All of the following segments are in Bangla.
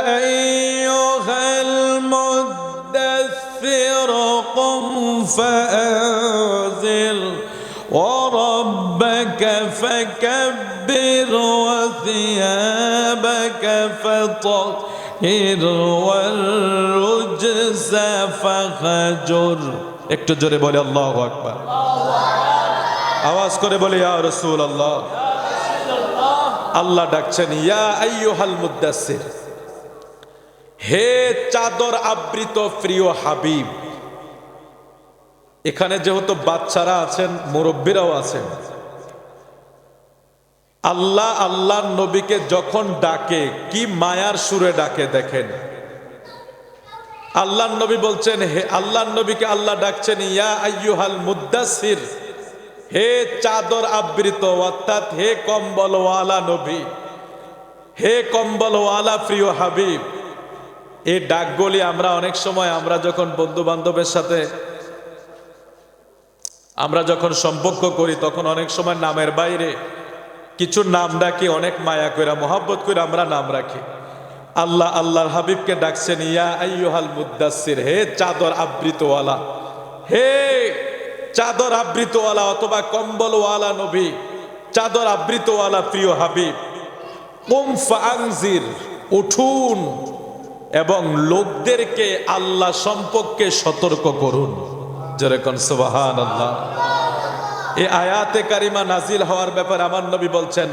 أيها المدثر قم فأنذر وربك فكبر وثيابك فطهر والرجز فخجر একটু জোরে বলে আল্লাহ আকবার আওয়াজ করে বলে ইয়া রসুল আল্লাহ আল্লাহ ডাকছেন ইয়া আইয়ুহাল মুদাসসির হে চাদর আবৃত প্রিয় হাবিব, এখানে যেহেতু বাচ্চারা আছেন, মুরব্বীরাও আছেন, আল্লাহ আল্লাহ নবীকে যখন ডাকে, কি মায়ার সুরে ডাকে দেখেন। আল্লাহ নবী বলছেন, হে আল্লাহ নবীকে আল্লাহ ডাকছেন, ইয়া আইয়ুহাল মুদাসসির, হে চাদর আবৃত, অর্থাৎ হে কম্বলওয়ালা নবী, হে কম্বলওয়ালা প্রিয় হাবিব। এই ডাকগুলি আমরা অনেক সময় আমরা যখন বন্ধু বান্ধবের সাথে আমরা যখন সম্পর্ক করি, তখন অনেক সময় নামের বাইরে কিছু নাম ডাকি, অনেক মায়া করে মোহাব্বত করে আমরা নাম রাখি। আল্লাহ, আল্লাহর হাবিবকে ডাকছেন, ইয়া আইয়ুহাল মুদাসসির, হে চাদর আবৃতওয়ালা, হে চাদর আবৃতওয়ালা অথবা কম্বলওয়ালা নবী, চাদর আবৃতওয়ালা প্রিয় হাবিব, কুম ফাংজির উঠুন। এবং লোকদেরকে আল্লাহ সম্পর্কে সতর্ক করুন। যেরকম সুবাহান এই আয়াতে কারিমা নাজিল হওয়ার ব্যাপারে আমার নবী বলছেন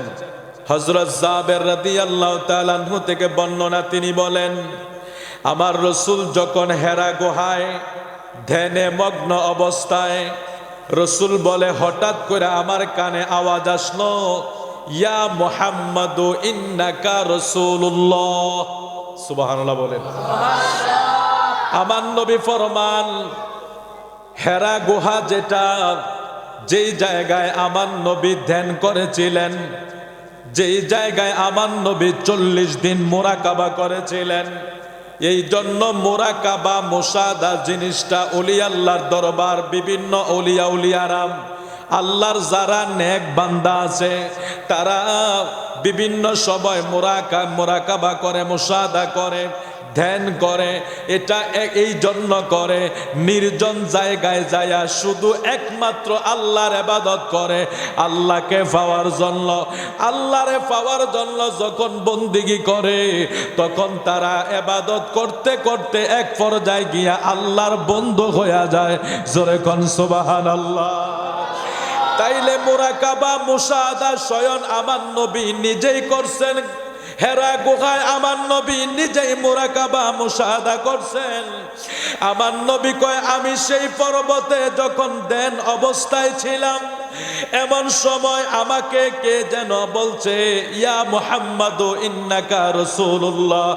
হজরত জাবের রাদি আল্লাহ তালাহু থেকে বর্ণনা তিনি বলেন, আমার রসুল যখন হেরা গুহায়, ধ্যানে মগ্ন অবস্থায়, রসুল বলে, হঠাৎ করে আমার কানে আওয়াজ আসলো, ইয়া মোহাম্মদ ইন্নাকা রসুল্লাহ সুবাহান্লাহ বলেন। আমার নবী ফরমান, হেরা গুহা যেটা, যেই জায়গায় আমার নবী ধ্যান করেছিলেন, যেই জায়গায় আমার নবী চল্লিশ দিন মোরাকাবা করেছিলেন, এই জন্য মোরাকাবা, মোসাদা জিনিসটা অলি আল্লাহর দরবার, বিভিন্ন অলিয়া উলিয়ারাম আল্লাহর যারা নেক বান্দা আছে, তারা বিভিন্ন সময় মোরাকা, মোরাকাবা করে, মোসাদা করে, ধ্যান করে, এটা এই জন্য করে, নির্জন জায়গায় যায়া শুধু একমাত্র আল্লাহর এবাদত করে, আল্লাহকে পাওয়ার জন্য। আল্লাহরে পাওয়ার জন্য যখন বন্দিগি করে, তখন তারা এবাদত করতে করতে এক পর্যায়ে গিয়া আল্লাহর বন্ধ হয়ে যায়। জোরে কন সুবাহান আল্লাহ তাইলে মোরাকাবা, মুসাদা স্বয়ন আমার নবী নিজেই করছেন। হেরা গুহায় আমার নবী নিজেই মোরাকাবা, মুসাদা করছেন। আমার নবী কয়, আমি সেই পর্বতে যখন দেন অবস্থায় ছিলাম, এমন সময় আমাকে কে যেন বলছে, ইয়া মোহাম্মদ ইন্নাকা রসুল্লাহ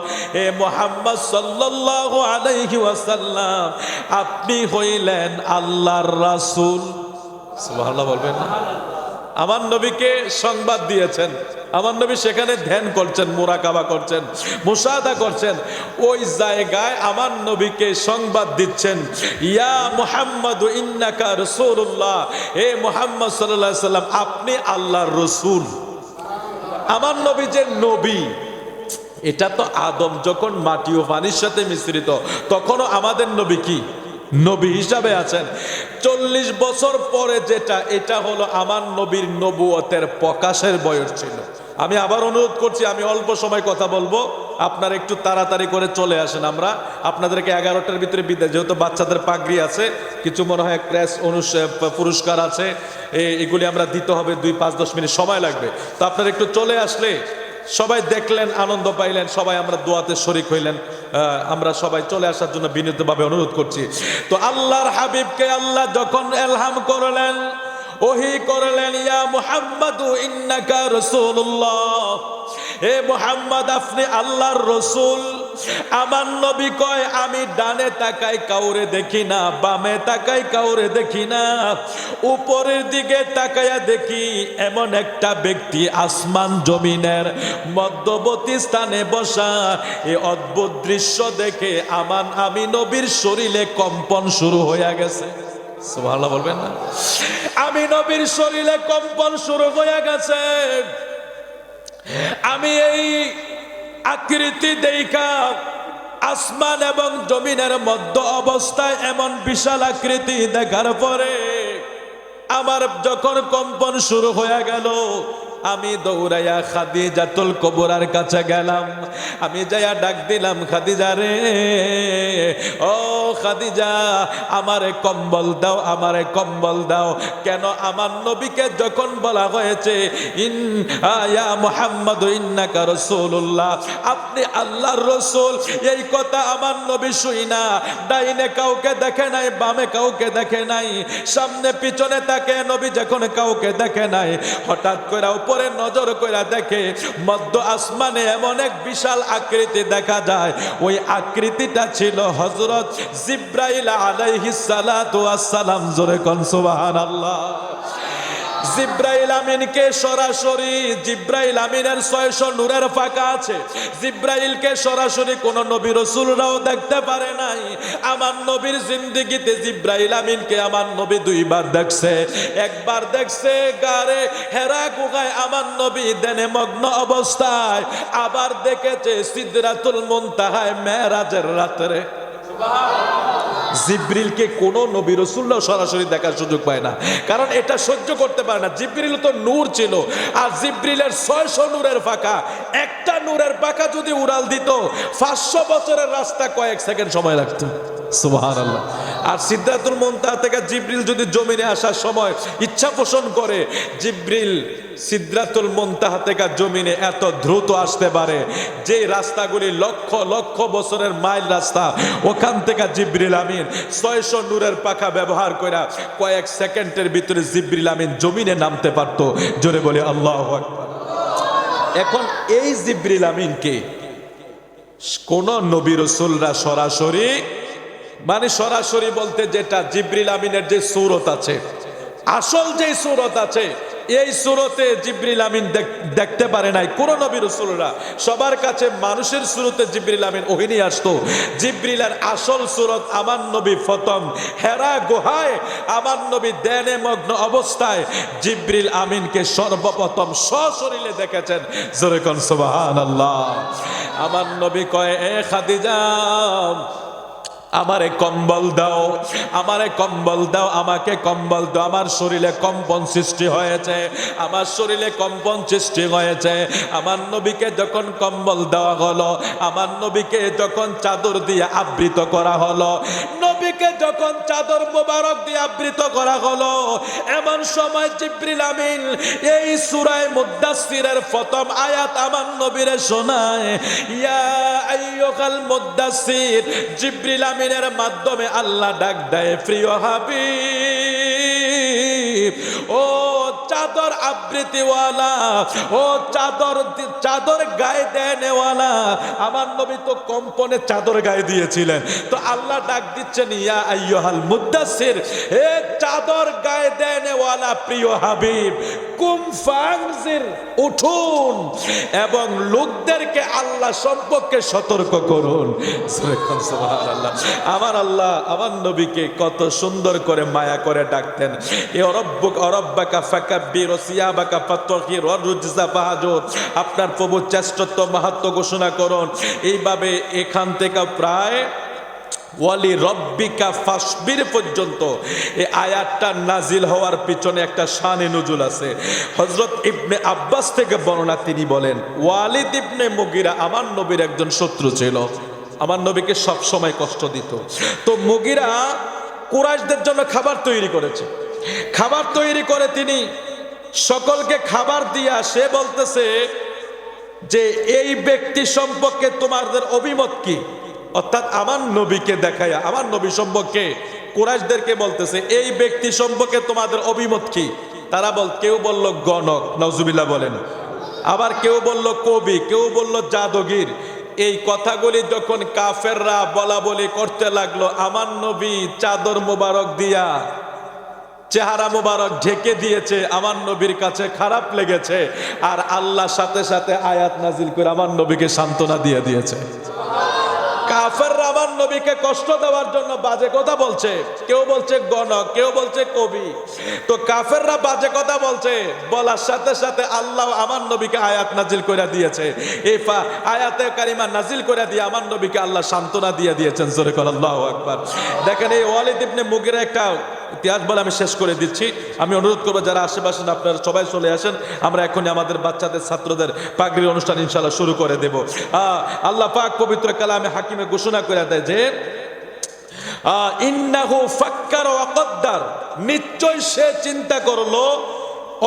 এ মোহাম্মদ সাল্লাল্লাহু আলাইহি ওয়াসাল্লাম, আপনি হইলেন আল্লাহর রাসূল। বলবেন। আমার নবীকে সংবাদ দিয়েছেন? আমার নবী সেখানে ধ্যান করছেন, মোরাকাবা করছেন, মুসাদা করছেন। ওই জায়গায় আমার নবীকে সংবাদ দিচ্ছেন, ইয়া মুহাম্মদ ইন্নাকা রসুল্লাহ এ মোহাম্মদ সাল্লাহ সাল্লাম, আপনি আল্লাহর রসুল। আমার নবী যে নবী, এটা তো আদম যখন মাটি ও পানির সাথে মিশ্রিত, তখনও আমাদের নবী কি? নবী হিসাবে আছেন। চল্লিশ বছর পরে যেটা, এটা হলো আমার নবীর নবুয়তের প্রকাশের বয়স ছিল। আমি আবার অনুরোধ করছি, আমি অল্প সময় কথা বলব। আপনারা একটু তাড়াতাড়ি করে চলে আসেন আমরা। আপনাদেরকে এগারোটার ভিতরে বিদায়, যেহেতু বাচ্চাদের পাগড়ি আছে, কিছু মনে হয় ক্র্যাশ পুরস্কার আছে এগুলি আমরা দিতে হবে দুই পাঁচ দশ মিনিট সময় লাগবে। তো আপনারা একটু চলে আসলে সবাই দেখলেন, আনন্দ পাইলেন, সবাই আমরা দোয়াতে শরিক হইলেন। আমরা সবাই চলে আসার জন্য বিনীতভাবে অনুরোধ করছি। তো আল্লাহর হাবিবকে আল্লাহ যখন এলহাম করলেন, ওহি করলেন, ইয়া মুহাম্মাদু ইন্নাকা রাসূলুল্লাহ। হে মুহাম্মদ, আপনি আল্লাহর রসুল। আমার নবী কয়, আমি ডানে তাকাই কাউরে দেখি না, বামে তাকাই কাউরে দেখি না। উপরের দিকে তাকাইয়া দেখি এমন একটা ব্যক্তি আসমান জমিনের মধ্যবর্তী স্থানে বসা। এই অদ্ভুত দৃশ্য দেখে আমার, আমি নবীর শরীরে কম্পন শুরু হয়ে গেছে। সুবহানাল্লাহ বলবেন না? আমি নবীর শরীরে কম্পন শুরু হয়ে গেছে। আমি এই আকৃতি দেখা, আসমান এবং জমিনের মধ্য অবস্থায় এমন বিশাল আকৃতি দেখার পরে, আমার যখন কম্পন শুরু হয়ে গেল আমি দৌড়াইয়া খাদিজাতুল কবরার কাছে গেলাম। আমি যাইয়া ডাক দিলাম, খাদিজা রে, ও খাদিজা, আমারে কম্বল দাও, আমারে কম্বল দাও। কেন আমার নবীকে যখন বলা হয়েছে, ইন আয়া মুহাম্মদ, ইন্নাকা রাসূলুল্লাহ আপনি আল্লাহর রসুল, এই কথা আমার নবী শুই না। ডাইনে কাউকে দেখে নাই, বামে কাউকে দেখে নাই। সামনে পিছনে তাকে নবী যখন কাউকে দেখে নাই, হঠাৎ করে উপরে নজর করে দেখে, মধ্য আসমানে এমন এক বিশাল আকৃতি দেখা যায়। ওই আকৃতিটা ছিল হজরত জিব্রাইল আলাইহিস সালাম। জোরে কোন, সুবহানাল্লাহ। জিব্রাইল আমিনকে সরাসরি, জিব্রাইল আমিনের ছয়শো নূরের ফাঁকা আছে। জিব্রাইলকে সরাসরি কোন নবী রসুলরাও দেখতে পারে নাই। আমার নবীর জিন্দিগিতে জিব্রাইল আমিনকে আমার নবী দুইবার দেখছে। একবার দেখছে গারে হেরা গুগায় আমার নবী দেনে মগ্ন অবস্থায়। আবার দেখেছে সিদ্রাতুল মুনতাহায় মেরাজের রাত্রে। জিব্রিলকে কোন নবী রসুল্লাহ সরাসরি দেখার সুযোগ পায় না। কারণ এটা সহ্য করতে পারে না। জিব্রিল তো নূর ছিল। আর জিব্রিলের ছয়শো নূরের ফাঁকা। একটা নূরের পাকা যদি উড়াল দিত, পাঁচশো বছরের রাস্তা কয়েক সেকেন্ড সময় লাগতো। আর সিদ্ধাতুল মন্তা থেকে জিব্রিল যদি জমিনে আসার সময় ইচ্ছা পোষণ করে, জিব্রিল সিদ্ধাতুল মন্তাহা থেকে জমিনে এত দ্রুত আসতে পারে যে রাস্তাগুলি লক্ষ লক্ষ বছরের মাইল রাস্তা। ওখান থেকে জিব্রিল আমিন ছয়শো নূরের পাখা ব্যবহার করে কয়েক সেকেন্ডের ভিতরে জিব্রিল আমিন জমিনে নামতে পারতো। জোরে বলে, আল্লাহ এখন এই জিব্রিল আমিনকে কোন নবী রসুলরা সরাসরি মানে সরাসরি বলতে যেটা জিব্রিল আমিনের যে সুরত আছে, আসল যে সুরত আছে, এই সুরতে জিব্রিল আমিন দেখ- দেখতে পারে নাই। কোন নবী রসুলরা, সবার কাছে মানুষের সুরতে জিব্রিল আমিন ওহিনী আসতো। জিব্রিলের আসল সুরত আমার নবী ফতম, হেরা গুহায়, আমার নবী দেনে মগ্ন অবস্থায় জিব্রিল আমিনকে সর্বপ্রথম সশরীরে দেখেছেন। জোরেকন সুবাহান আল্লাহ আমার নবী কয়, এ খাদিজা আমারে কম্বল দাও, আমারে কম্বল দাও, আমাকে কম্বল দাও। আমার শরীরে কম্পন সৃষ্টি হয়েছে, আমার শরীরে কম্পন সৃষ্টি হয়েছে। আমার নবীকে যখন কম্বল দেওয়া হলো, আমার নবীকে যখন চাদর দিয়ে আবৃত করা হলো, নবীকে যখন চাদর মোবারক দিয়ে আবৃত করা হলো, এমন সময় জিব্রিল আমিন এই সুরায় মুদাসসিরের প্রথম আয়াত আমার নবীরে শোনায়, ইয়া আইয়ুহাল মুদাসসির। জিব্রিল আমিনের মাধ্যমে আল্লাহ ডাক দেয় প্রিয় হাবি ও চাদর আবৃতিওয়ালা ও চাদর চাদর গায়ে দেনেওয়ালা। আমার নবী তো কম্পনে চাদর গায়ে দিয়েছিলেন। তো আল্লাহ ডাক দিচ্ছেন, ইয়া আইয়ুহাল মুদাসসির, হে চাদর গায়ে দেনেওয়ালা প্রিয় হাবিব কুমফাংজির উঠুন এবং লোকদেরকে আল্লাহ সম্পর্কে সতর্ক করুন। আমার আল্লাহ, আমার নবীকে কত সুন্দর করে মায়া করে ডাকতেন। এ অরব্বুক অরব্বাকা ফাকাব্বির সিয়াবাকা ফাতহির ওয়ারুজা ফাহাজুর। আপনার প্রভু শ্রেষ্ঠত্ব মাহাত্ম ঘোষণা করুন। এইভাবে এখান থেকে প্রায় ওয়ালি রব্বিকা ফাসবির পর্যন্ত এই আয়াতটা নাজিল হওয়ার পিছনে একটা শানে নজুল আছে। হজরত ইবনে আব্বাস থেকে বর্ণনা তিনি বলেন, ওয়ালিদ ইবনে মুগিরা আমার নবীর একজন শত্রু ছিল। আমার নবীকে সব সময় কষ্ট দিত। তো মুগিরা কুরাইশদের জন্য খাবার তৈরি করেছে। খাবার তৈরি করে তিনি সকলকে খাবার দিয়া সে বলতেছে যে এই ব্যক্তি সম্পর্কে তোমাদের অভিমত কি? অর্থাৎ আমার নবীকে দেখায়, আমার নবী সম্পর্কে কুরাইশদেরকে বলতেছে, এই ব্যক্তি সম্পর্কে তোমাদের অভিমত কি? তারা বল, কেউ বলল গণক নজুবিল্লাহ বলেন। আবার কেউ বলল কবি, কেউ বলল জাদগির। এই কথাগুলি যখন কাফেররা বলা বলি করতে লাগল, আমার নবী চাদর মোবারক দিয়া চেহারা মোবারক ঢেকে দিয়েছে, আমার নবীর কাছে খারাপ লেগেছে, আর আল্লাহ সাথে সাথে আয়াত নাজিল করে আমার নবীকে সান্ত্বনা দিয়ে দিয়েছে। কাফের আমার নবীকে কষ্ট দেওয়ার জন্য বাজে কথা বলছে। কেউ বলছে গণক, কেউ বলছে কবি। তো কাফেররা বাজে কথা বলছে, বলার সাথে সাথে আল্লাহ আমার নবীকে আয়াত নাজিল করে দিয়েছে। এই আয়াতে কারিমা নাজিল করে দিয়ে আমার নবীকে আল্লাহ সান্ত্বনা দিয়ে দিয়েছেন, জোরে কর আল্লাহ আকবার। দেখেন এই ওয়ালিদ ইবনে মুগিরা একটা ইতিহাস বলে আমি শেষ করে দিচ্ছি। আমি অনুরোধ করব, যারা আশেপাশে আপনারা সবাই চলে আসেন, আমরা এখনই আমাদের বাচ্চাদের, ছাত্রদের পাগড়ির অনুষ্ঠান ইনশাল্লাহ শুরু করে দেব। আল্লাহ পাক পবিত্র কালামে হাকিমে ঘোষণা করে দেয় যে ফাক্কার নিশ্চয় সে চিন্তা করল,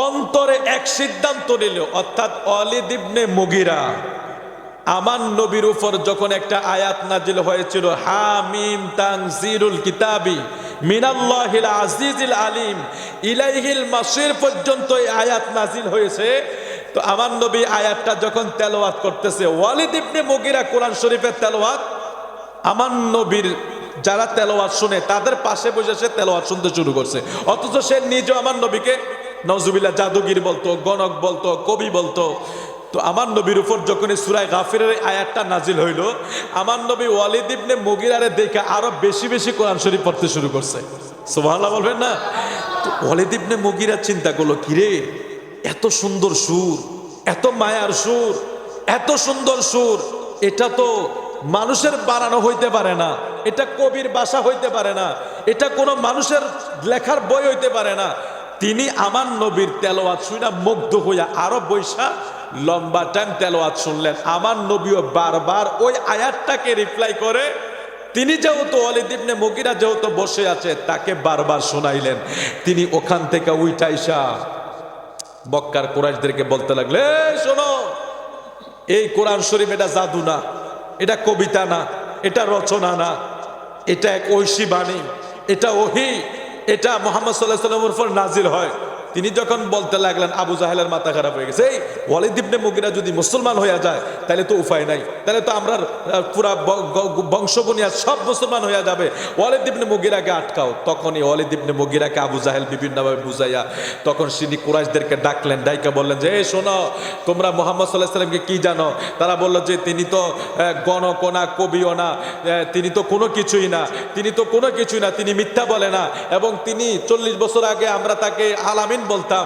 অন্তরে এক সিদ্ধান্ত নিল, অর্থাৎ অলিদ ইবনে মুগিরা। আমার নবীর উপর যখন একটা আয়াত নাজিল হয়েছিল, হামিম তানজিরুল কিতাবি মিনাল্লাহিল আজিজিল আলিম, ইলাইহিল মাসির পর্যন্ত এই আয়াত নাজিল হয়েছে। তো আমার নবী আয়াতটা যখন তেলাওয়াত করতেছে, ওয়ালিদ ইবনে মুগিরা কোরআন শরীফের তেলাওয়াত, আমার নবীর যারা তেলাওয়াত শুনে, তাদের পাশে বসে সে তেলাওয়াত শুনতে শুরু করছে। অথচ সে নিজেও আমার নবীকে নজুবিল্লা জাদুগির বলতো, গণক বলতো, কবি বলতো তো আমার নবীর উপর যখন সুরায় গাফিরের এই আয়াতটা নাজিল হইল, আমার নবী ওয়ালিদ ইবনে মুগিরারে দেখে আরও বেশি বেশি কোরআন শরীফ পড়তে শুরু করছে। সুবহানাল্লাহ বলবেন না? তো ওয়ালিদ ইবনে মুগিরা চিন্তা করল, কিরে, এত সুন্দর সুর, এত মায়ার সুর, এত সুন্দর সুর। এটা তো মানুষের বানানো হইতে পারে না, এটা কবির বাসা হইতে পারে না, এটা কোনো মানুষের লেখার বই হইতে পারে না। তিনি আমার নবীর তেলোয়াত শুনা মুগ্ধ হইয়া আরও বৈশা লম্বা টাইম তেলোয়াত শুনলেন। আমার নবীও বারবার ওই আয়াতটাকে রিপ্লাই করে, তিনি যেহেতু অলিদ ইবনে মুগিরা যেহেতু বসে আছে, তাকে বারবার শোনাইলেন। তিনি ওখান থেকে উইঠাইসা বক্কার কোরআশদেরকে বলতে লাগলে শোনো, এই কোরআন শরীফ এটা জাদু না, এটা কবিতা না, এটা রচনা না, এটা এক ঐশী বাণী, এটা ওহি, এটা মোহাম্মদ সাল্লাহ সাল্লামের উপর নাজিল হয়। তিনি যখন বলতে লাগলেন আবু জাহেলের মাথা খারাপ হয়ে গেছে। এই ওয়ালিদ ইবনে মুগিরা যদি মুসলমান হয়ে যায় তাহলে তো উপায় নাই। তাহলে তো আমরা পুরা বংশবনিয়া সব মুসলমান হয়ে যাবে। ওয়ালিদ ইবনে মুগিরাকে আটকাও। তখনই ওয়ালিদ ইবনে মুগিরাকে আবু জাহেল বিভিন্নভাবে বুঝাইয়া তখন তিনি কুরাইশদেরকে ডাকলেন ডাইকে বললেন যে এই শোনো তোমরা মোহাম্মদ সাল্লাহ সাল্লামকে কি জানো? তারা বলল যে তিনি তো আহ, গণক না কবিও না তিনি তো কোনো কিছুই না তিনি তো কোনো কিছুই না তিনি মিথ্যা বলে না। এবং তিনি চল্লিশ বছর আগে আমরা তাকে আলামিন বলতাম,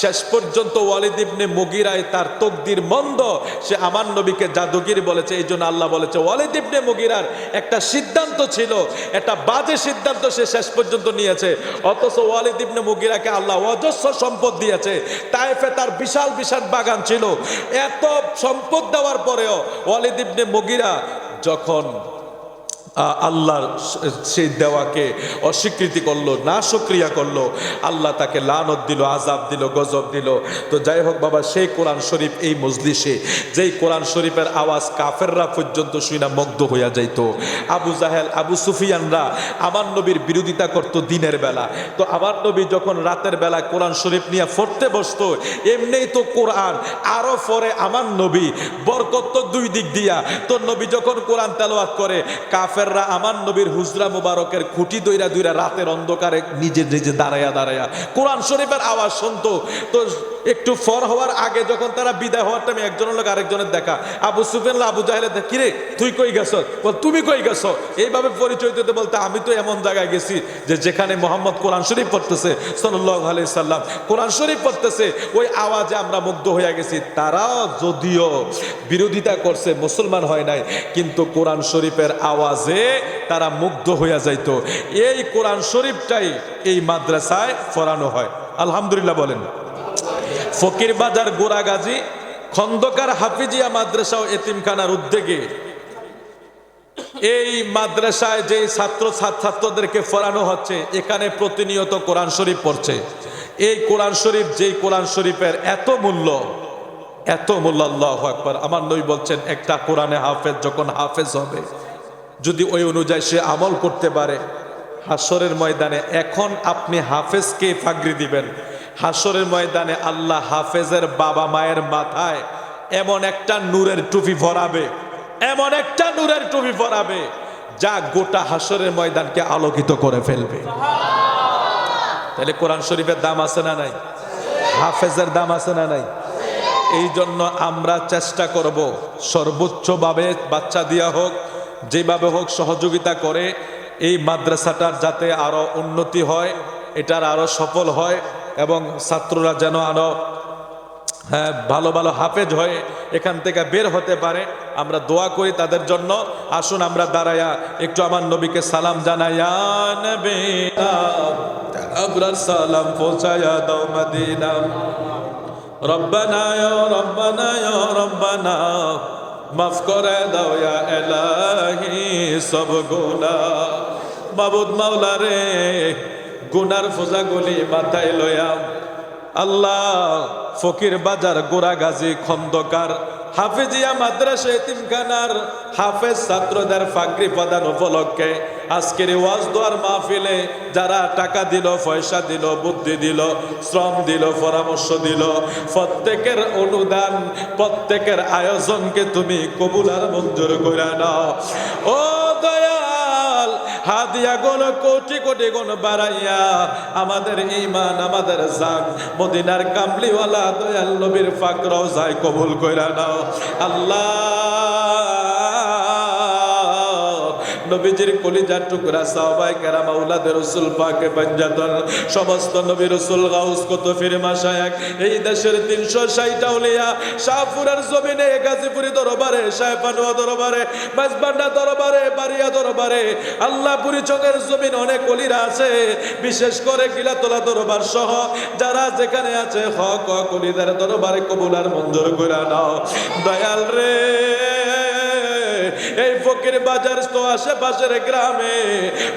শেষ পর্যন্ত ওয়ালিদ ইবনে মুগিরায় তার তকদির মন্দ। সে আমার নবীকে জাদুগির বলেছে, এই জন্য আল্লাহ বলেছে, ওয়ালিদ ইবনে মুগিরার একটা সিদ্ধান্ত ছিল, একটা বাজে সিদ্ধান্ত সে শেষ পর্যন্ত নিয়েছে। অথচ ওয়ালিদ ইবনে মুগিরাকে আল্লাহ অজস্র সম্পদ দিয়েছে তাইফে তার বিশাল বিশাল বাগান ছিল। এত সম্পদ দেওয়ার পরেও ওয়ালিদ ইবনে মুগিরা যখন আল্লাহর স- দেওয়াকে অস্বীকৃতি করল, না সক্রিয়া করল। আল্লাহ তাকে লানত দিল আজাব দিল, গজব দিল। তো যাই হোক বাবা, সেই কোরআন শরীফ এই মজলিসে, যেই কোরআন শরীফের আওয়াজ কাফেররা পর্যন্ত শুইনা মুগ্ধ হইয়া যাইতো। আবু জাহেল, আবু সুফিয়ানরা আমার নবীর বিরোধিতা করত দিনের বেলা। তো আমার নবী যখন রাতের বেলা কোরআন শরীফ নিয়ে ফরতে বসতো এমনিই তো কোরআন আরও পরে আমার নবী, বরকত দুই দিক দিয়া। তো নবী যখন কোরআন তেলাওয়াত করে কাফেররা আমার নবীর হুজরা মুবারকের খুঁটি দইরা দইরা রাতের অন্ধকারে নিজে নিজে দাঁড়ায়া দাঁড়ায়া কোরআন শরীফের আওয়াজ শুনতো। তো একটু ফর হওয়ার আগে যখন তারা বিদায় হওয়ার টাইমে একজনের লোক আরেকজনের দেখা। আবু সুফেন আবু জাহেলের দেখ, কিরে তুই কই গেছ? তুমি কই গেছো? এইভাবে পরিচয় দিতে বলতে আমি তো এমন জায়গায় গেছি যে যেখানে মোহাম্মদ কোরআন শরীফ পড়তেছে সাল্লাহ আলাই সাল্লাম। কোরআন শরীফ পড়তেছে ওই আওয়াজে আমরা মুগ্ধ হয়ে গেছি। তারাও যদিও বিরোধিতা করছে মুসলমান হয় নাই কিন্তু কোরআন শরীফের আওয়াজে তারা মুগ্ধ হইয়া যাইতো। এই কোরআন শরীফটাই এই মাদ্রাসায় পড়ানো হয়। আলহামদুলিল্লাহ বলেন। ফকির বাজার গোড়াগাজী খন্দকার হাফিজিয়া মাদ্রাসা ও এতিমখানার উদ্যোগে এই মাদ্রাসায় যে ছাত্র ছাত্র- ছাত্রদেরকে পড়ানো হচ্ছে, এখানে প্রতিনিয়ত কোরআন শরীফ পড়ছে। এই কোরআন শরীফ, যেই কোরআন শরীফের এত মূল্য এত মূল্য, আল্লাহ আকবার। আমার নই বলছেন, একটা কোরআনে হাফেজ, যখন হাফেজ হবে যদি ওই অনুযায়ী সে আমল করতে পারে হাসরের ময়দানে এখন আপনি হাফেজকে ফাগরি দিবেন। হাসরের ময়দানে আল্লাহ হাফেজের বাবা মায়ের মাথায় এমন একটা নূরের টুপি ভরাবে, এমন একটা নূরের টুপি ভরাবে, যা গোটা হাসরের ময়দানকে আলোকিত করে ফেলবে। তাহলে কোরআন শরীফের দাম আছে না নাই? হাফেজের দাম আছে না নাই? এই জন্য আমরা চেষ্টা করব সর্বোচ্চভাবে বাচ্চা দেওয়া হোক যেভাবে হোক সহযোগিতা করে এই মাদ্রাসাটার যাতে আরও উন্নতি হয়, এটার আরও সফল হয় এবং ছাত্ররা যেন আরও হ্যাঁ ভালো ভালো হাফেজ হয়ে এখান থেকে বের হতে পারে। আমরা দোয়া করি তাদের জন্য। আসুন আমরা দাঁড়ায়া, একটু আমার নবীকে সালাম জানাইয়া সালাম পৌঁছায়া দাও মদিনা। রব্বানা রব্বানা রব্বানা। মাফ করে দাও এলাহি, সব গুনাহ। মাবুদ মাওলা রে, গুনার ফোজাগুলি মাথায় লয়া আল্লাহ ফকির বাজার গোড়াগাজী খন্দকার, হাফিজিয়া মাদ্রাসা, এতিমখানার হাফেজ ছাত্রদের ফাঁকরি প্রদান উপলক্ষে আজকের ওয়াজ দোয়ার মাহফিলে যারা টাকা দিল, পয়সা দিল, বুদ্ধি দিল, শ্রম দিল, পরামর্শ দিল, প্রত্যেকের অনুদান, প্রত্যেকের আয়োজনকে তুমি কবুল আর মঞ্জুর করে নাও। ও দয়াল, হাদিয়া গুণ কোটি কোটি গুণ বাড়াইয়া আমাদের ইমান আমাদের জান, মদিনার কামলিওয়ালা দয়াল নবীর ফাকরাও যায় কবুল কইরা নাও। আল্লাহ নবীজির কলিজার টুকরা সাহবাই কেরাম আউলাদের রসুল পাকে পঞ্জাতন। সমস্ত নবী রসুল গাউস কত ফিরমা শায়াক এই দেশের তিনশো ষাটটা উলিয়া শাহপুরের জমিনে গাজীপুরি দরবারে সাহেবানুয়া দরবারে, বাজবান্ডা দরবারে, বাড়িয়া দরবারে, আল্লাহপুরি চকের জমিন অনেক অলিরা আছে। বিশেষ করে গিলাতলা দরবার সহ যারা যেখানে আছে, হক হক অলিদের দরবারে কবুলার মঞ্জুর করে নাও। দয়াল রে। ফকির বাজার তো আশেপাশের গ্রামে,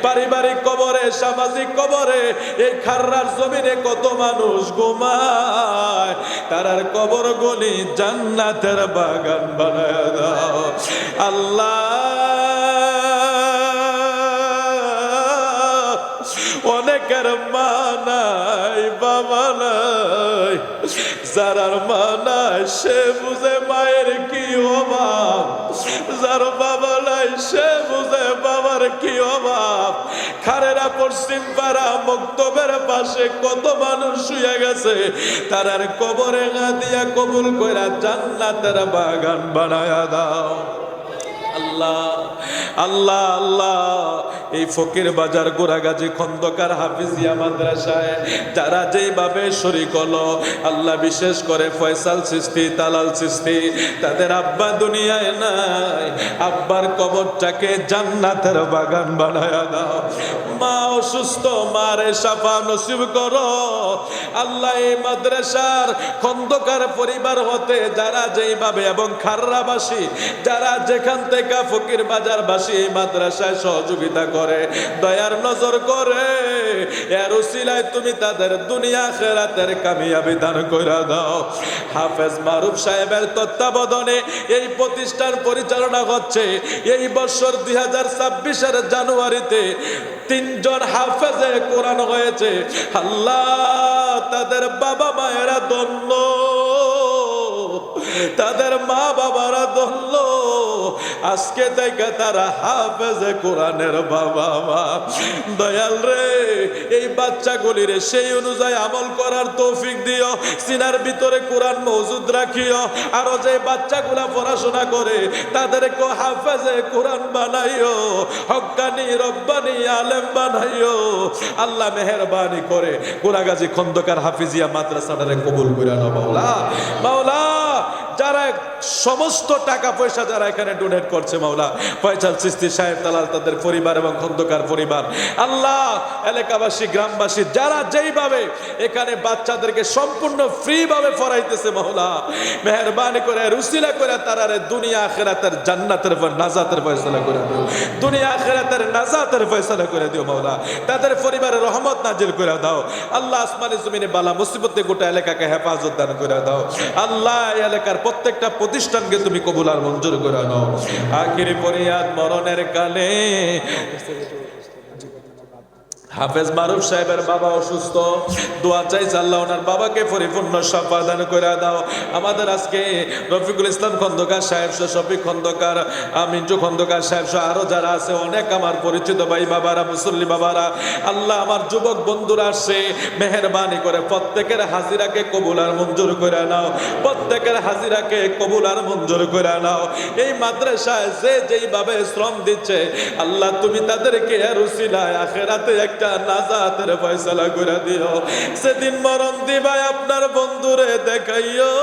পারিবারিক কবরে, সামাজিক কবরে, এই খাররার জমিনে কত মানুষ ঘুমায়? তারার কবর গলি জান্নাতের বাগান বানায় দাও। আল্লাহ, অনেকের মা বাবা নাই যারার মা সে বুঝে মায়ের কি অভাব। যার বাবা নাই সে বুঝে বাবার কি অভাব। খারেরা পশ্চিম পাড়া মক্তবের পাশে কত মানুষ শুয়ে গেছে। তারার কবরে গা দিয়া কবুল কইরা জান্নাতের বাগান বানায়া দাও। আল্লাহ আল্লাহ আল্লাহ। এই ফকির বাজার গোরাগাজি খন্দকার হাফিজিয়া মাদ্রাসায়, যারা যেইভাবে শরিক হলো, আল্লাহ বিশেষ করে ফয়সাল সৃষ্টি তালাল সৃষ্টি, তাদের আব্বা দুনিয়ায় নাই। আব্বার কবরটাকে জান্নাতের বাগান বানায়া দাও। মা অসুস্থ, মারে সাফা নসিব করো। আল্লাহ এই মাদ্রাসার খন্দকার পরিবার হতে যারা যেইভাবে এবং খাররাবাসী, যারা যেখান থেকে ফকির বাজার বাসী এই মাদ্রাসায় সহযোগিতা করে দয়ার নজর করে। এর উসিলায় তুমি তাদের দুনিয়া খেরাতের কামিয়াবি দান করে দাও। হাফেজ মারুফ সাহেবের তত্ত্বাবধানে এই প্রতিষ্ঠান পরিচালনা হচ্ছে। এই বছর দুই হাজার ছাব্বিশের জানুয়ারিতে তিনজন হাফেজে কোরআন হয়েছে। আল্লাহ তাদের বাবা মায়েরা দন্য তাদের মা বাবারা ধরল। আজকে থেকে তারা হাফেজে কোরআনের বাবা মা। দয়াল রে, এই বাচ্চাগুলির সেই অনুযায়ী আমল করার তৌফিক দিও। সিনার ভিতরে কোরআন মজুদ রাখিও। আরও যে বাচ্চাগুলা পড়াশোনা করে তাদের তাদেরকে হাফেজে কোরআন বানাইও। হক্কানি রব্বানি, আলেম বানাইও। আল্লাহ মেহরবানি করে। গোলাগাজী খন্দকার হাফিজিয়া মাদ্রাসাটারে কবুল করে মাওলা। মাওলা যারা সমস্ত টাকা পয়সা যারা এখানে ডোনেট করছে মাওলা, ফয়সাল সিস্তি, সাহেব তালাল তাদের পরিবার এবং খন্দকার পরিবার। আল্লাহ, এলাকাবাসী, গ্রামবাসী, যারা যেইভাবে এখানে বাচ্চাদেরকে সম্পূর্ণ ফ্রি ভাবে পড়াইতেছে মাওলা, মেহরবানি করে, রুসিলা করে তারারে দুনিয়া আখেরাতের জান্নাতের পর নাজাতের ফয়সলা করে দিও। দুনিয়া আখেরাতের নাজাতের ফয়সলা করে দিও মাওলা। তাদের পরিবারের রহমত নাজিল করে দাও। আল্লাহ আসমানি জমিনে বালা মুসিবতে গোটা এলাকাকে হেফাজত দান করে দাও। আল্লাহ এলাকার প্রত্যেকটা প্রতিষ্ঠানকে তুমি কবুল আর মঞ্জুর করে নাও। আখিরি পরিয়াদ মরণের কালে হাফেজ মারুফ সাহেবের বাবা অসুস্থ। দোয়া চাইছে আল্লাহ ওনার বাবাকে পরিপূর্ণ সাফা দান করে দাও। আমাদের আজকে রফিকুল ইসলাম খন্দকার সাহেব সহ শফিক খন্দকার মিন্টু খন্দকার সাহেব সহ আরও যারা আছে, অনেক আমার পরিচিত ভাই বাবারা, মুসল্লি বাবারা। আল্লাহ আমার যুবক বন্ধুরা আসছে মেহরবানি করে প্রত্যেকের হাজিরাকে কবুল আর মঞ্জুর করে নাও। প্রত্যেকের হাজিরাকে কবুল আর মঞ্জুর করে নাও। এই মাদ্রাসায় যে যেইভাবে শ্রম দিচ্ছে, আল্লাহ তুমি তাদেরকে রুসিলায় আখেরাতে একটা নাজাতের ফয়সালা করে দিও। সেদিন মরণ দিবাই আপনার বন্ধুরে দেখাইও।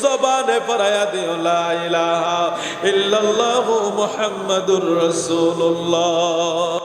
জবানে পড়ায়া দিও, লা ইলাহা ইল্লাল্লাহু মুহাম্মাদুর রাসূলুল্লাহ।